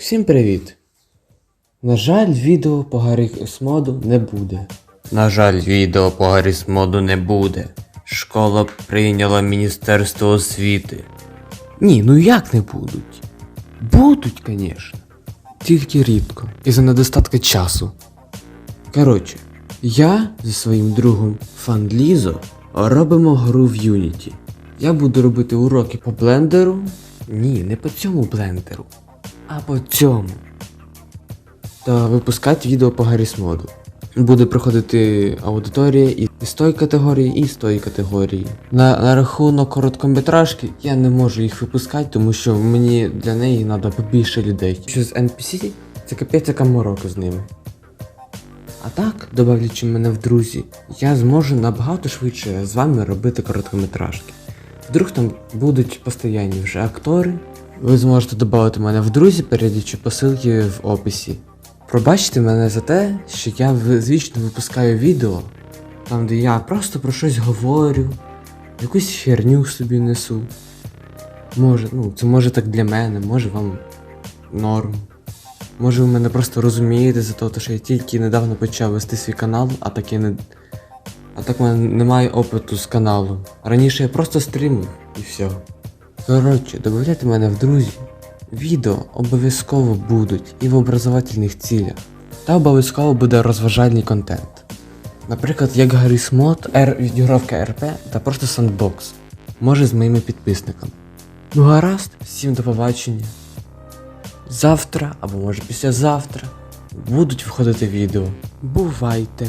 всім привіт! На жаль, відео по Гаррі моду не буде. На жаль, відео по Гарріс моду не буде. Школа прийняла Міністерство освіти. Ні, ну як не будуть? Будуть, звісно. Тільки рідко. Із-за недостатку часу. Коротше, я зі своїм другом Фанлізо робимо гру в Unity. Я буду робити уроки по блендеру. Ні, не по цьому блендеру, а по цьому. Та випускати відео по Гаррісмоду. Буде проходити аудиторія і з тої категорії, і з тої категорії. На, на рахунок короткометражки я не можу їх випускати, тому що мені для неї треба побільше людей. Що з NPC це капець яка морока з ними. А так, добавлячи мене в друзі, я зможу набагато швидше з вами робити короткометражки. Вдруг там будуть постоянні вже актори. Ви зможете додати мене в друзі, перейдучи посилки в описі. Пробачте мене за те, що я звично випускаю відео, там де я просто про щось говорю, якусь херню собі несу. Може, ну, це може так для мене, може вам норм. Може ви мене просто розумієте за те, що я тільки недавно почав вести свій канал, а так я не. А так в мене немає опиту з каналу. Раніше я просто стрімив і все. Коротше, додавайте мене в друзі. Відео обов'язково будуть і в образовательних цілях. Та обов'язково буде розважальний контент. Наприклад, як Гарріс Мод, відігровка РП та просто сандбокс. Може з моїми підписниками. Ну гаразд, всім до побачення. Завтра або може післязавтра будуть виходити відео. Бувайте!